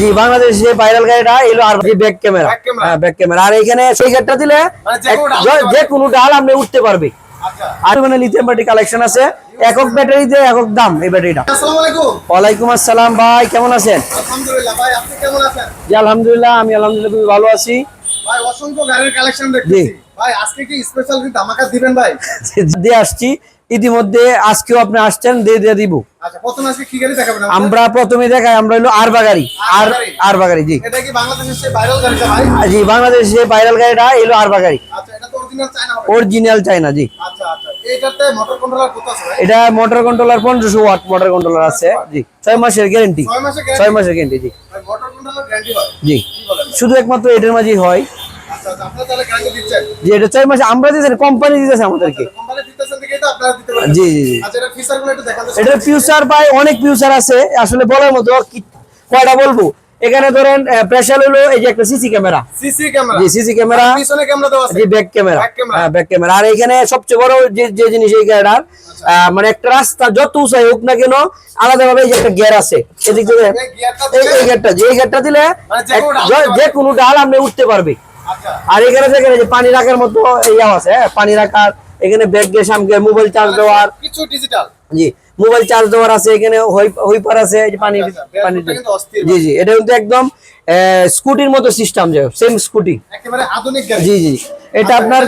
জি বাংলাদেশ যে ভাইরাল গাড়িটা এলো আর ব্যাক ক্যামেরা হ্যাঁ ব্যাক ক্যামেরা আর এখানে সেই গেটটা দিলে মানে যে কোনো ডাল আপনি উঠতে পারবে। আচ্ছা। আর মানে লিথিয়াম ব্যাটারি কালেকশন আছে। একক ব্যাটারিতে একক দাম এই ব্যাটারিটা ওয়ালাইকুম আসসালাম ভাই কেমন আছেন? জি আলহামদুলিল্লাহ আমি আলহামদুলিল্লাহ খুবই ভালো আছি। ভাই অসংখ্য গাড়ির কালেকশন দেখতেছি। ভাই আজকে কি স্পেশাল ধামাকা দিবেন ভাই? দিয়ে আসছি। ইতিমধ্যে আজকেও আপনি আসছেন দিয়ে দিয়ে দিব। আচ্ছা? আমরা প্রথমে দেখাই আমরা হলো আরবা গাড়ি আর আরবা গাড়ি? জি। এটা জি বাংলাদেশ ভাইরাল গাড়িটা এলো আরবা গাড়ি আচ্ছা এটা অরিজিনাল চাইনা জি। আচ্ছা আচ্ছা এইটাতে মোটর কন্ট্রোলার এটা মোটর কন্ট্রোলার পনেরোশো ওয়াট মোটর কন্ট্রোলার আছে জি। ছয় মাসের গ্যারেন্টি ছয় মাসের গ্যারেন্টি জি। জি। শুধু একমাত্র এটার মাঝেই হয়। আচ্ছা আচ্ছা যে এটা ছয় মাসে আমরা দিতেছি কোম্পানি দিতেছে আমাদেরকে। জি জি আচ্ছা এটার ফিউচার ভাই অনেক ফিউচার আছে। আসলে বলার মতো কয়টা বলব? এখানে ধরেন প্রেশার হলো এই যে একটা সিসি ক্যামেরা সিসি ক্যামেরা জি সিসি ক্যামেরা পিছনে ক্যামেরা আছে। জি ব্যাক ক্যামেরা হ্যাঁ ব্যাক ক্যামেরা আর এখানে সবচেয়ে বড় যে যে জিনিস এই গাড়িটার মানে একটা রাস্তা যত উঁচাই হোক না কেন আলাদা ভাবে যে একটা গিয়ার আছে। এদিক থেকে এই গিয়ারটা এই গিয়ারটা যে এই গিয়ারটা দিলে মানে যে কোনো ডাল আপনি উঠতে পারবে। আচ্ছা। আর এখানে দেখেন যে পানি রাখার মতো ইয়াও আছে হ্যাঁ পানি রাখার এখানে ব্যাগ সামনে মোবাইল চার্জ দেওয়ার। কিছু ডিজিটাল জি মোবাইল চার্জ দেওয়ার আছে এখানে হুইপার আছে এই পানি আচ্ছা, আচ্ছা, পানি জি জি এটা কিন্তু একদম স্কুটির মতো সিস্টেম যে সেম স্কুটি একেবারে আধুনিক গাড়ি। জি জি এটা আচ্ছা, আপনার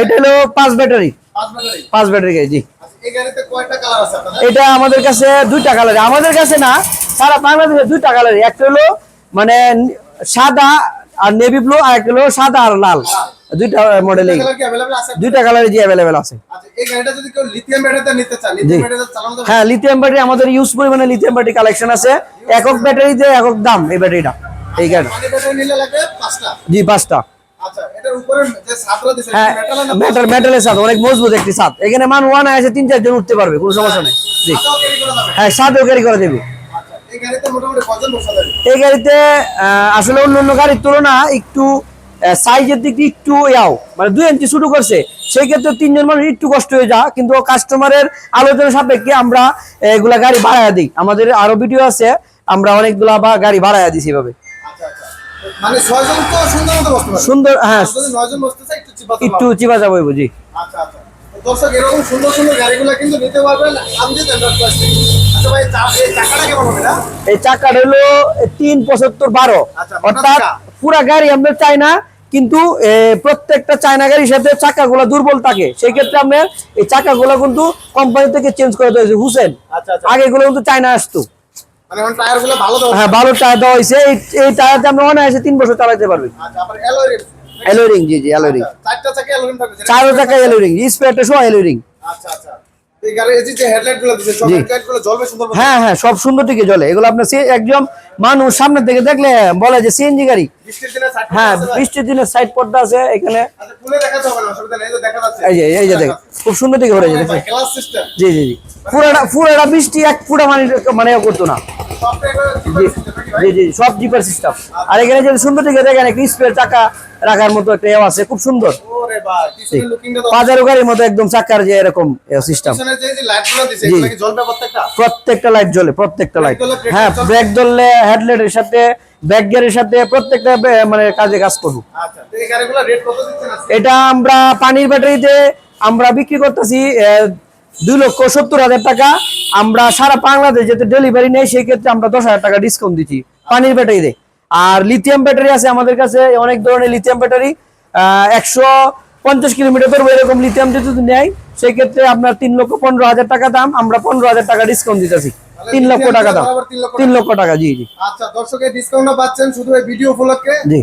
এটা হলো পাঁচ ব্যাটারি পাঁচ ব্যাটারি পাঁচ ব্যাটারি গাড়ি জি। আচ্ছা এই গাড়িতে কয়টা কালার আছে আপনাদের এটা আমাদের কাছে দুইটা কালার আমাদের কাছে না সারা বাংলাদেশে দুইটা কালার একটা হলো মানে সাদা আর নেভি ব্লু আর একটা হলো সাদা আর লাল। দুইটা মডেল দুইটা কালারে জি। অ্যাভেলেবেল আছে হ্যাঁ লিথিয়াম ব্যাটারি আমাদের ইউজ পরিমাণে লিথিয়াম ব্যাটারি কালেকশন আছে। একক ব্যাটারি দিয়ে একক দাম এই ব্যাটারিটা এই গাড়ি জি পাঁচটা। হ্যাঁ, এখানে মান ওয়ান আছে তিন চারজন উঠতে পারবে কোনো সমস্যা নেই। হ্যাঁ সাতও ক্যারি করে দেবে। হ্যাঁ, এই গাড়িতে আসলে অন্য অন্য গাড়ির তুলনা একটু সাইজের দিক দিয়ে একটু ইয়াও। মানে দুই ইঞ্চি শুরু করছে। সেই ক্ষেত্রে তিনজন মানুষ একটু কষ্ট হয়ে যা কিন্তু কাস্টমারের আলোচনা সাপেক্ষে আমরা এগুলা গাড়ি ভাড়ায় দিই। আমাদের আরও ভিডিও আছে আমরা অনেকগুলা বা গাড়ি ভাড়ায় দিছি এভাবে। ছয়জন তো সুন্দর হ্যাঁ। একটু চিপা যাব বুঝি দর্শক এরকম সুন্দর সুন্দর গাড়িগুলো কিন্তু নিতে পারবেন আমজিৎ এন্টারপ্রাইজ। আচ্ছা ভাই এই টাকাটা কেমন হবে না এই চাকাটা হলো তিন পঁচাত্তর বারো। আচ্ছা, অর্থাৎ পুরা গাড়ি আমরা চাই না কিন্তু প্রত্যেকটা চায়না গাড়ির সাথে চাকাগুলো দুর্বল থাকে। সেই ক্ষেত্রে আপনার এই চাকাগুলো কিন্তু কোম্পানি থেকে চেঞ্জ করে দেওয়া হয়েছে। হুসেন আচ্ছা আগে এগুলো কিন্তু চায়না আসতো। মানে টায়ারগুলো ভালো হ্যাঁ ভালো টায়ার দেওয়া হয়েছে। এই টায়ারতে আপনি অনায়াসে তিন বছর চালাতে পারবেন আচ্ছা অ্যালোরিং জি জি অ্যালোরিং চারটা চাকা অ্যালয় রিম থাকবে চারটা চারো চাকা অ্যালোরিং স্পেয়ারটা সহ অ্যালোরিং আচ্ছা আচ্ছা। হ্যাঁ হ্যাঁ সব সুন্দর থেকে জ্বলে। এগুলো আপনার একদম মানুষ সামনে থেকে দেখলে বলে যে সিএনজি গাড়ি। হ্যাঁ বৃষ্টির দিনে সাইড পর্দা আছে এখানে। আচ্ছা এই যে দেখেন। খুব সুন্দর থেকে ভরে যায় জি জি জি। পুরোটা পুরোটা বৃষ্টি এক ফুটা মানে মানে করতো না। জি জি সব জিপার সিস্টেম আর এখানে যে সুন্দর থেকে দেখেন একটা স্পেয়ার চাকা রাখার মতো একটা এও আছে খুব সুন্দর। বাজারো গাড়ির মতো একদম চাকার যে এরকম সিস্টেম প্রত্যেকটা? লাইট জ্বলে প্রত্যেকটা লাইট হ্যাঁ চলবে? ব্রেক ধরলে হেডলাইটের সাথে ব্যাক গিয়ারের সাথে প্রত্যেকটা মানে কাজে কাজ করব। আচ্ছা? এটা আমরা পানির ব্যাটারিতে আমরা বিক্রি করতেছি দুই লক্ষ সত্তর হাজার টাকা। আমরা সারা বাংলাদেশ যেতে ডেলিভারি নেই সেই ক্ষেত্রে আমরা দশ হাজার টাকা ডিসকাউন্ট দিচ্ছি। পানির ব্যাটারিতে আর লিথিয়াম ব্যাটারি আছে আমাদের কাছে অনেক ধরনের লিথিয়াম ব্যাটারি একশো পঞ্চাশ কিলোমিটার পর এরকম লিথিয়াম যদি নেয় সেই ক্ষেত্রে আপনার তিন লক্ষ পনেরো হাজার টাকা দাম। আমরা পনেরো হাজার টাকা ডিসকাউন্ট দিতেছি। তিন লক্ষ টাকা দাম। তিন লক্ষ টাকা। জি জি। আচ্ছা দর্শকের ডিসকাউন্ট পাচ্ছেন শুধু এই ভিডিও উপলক্ষে। জি।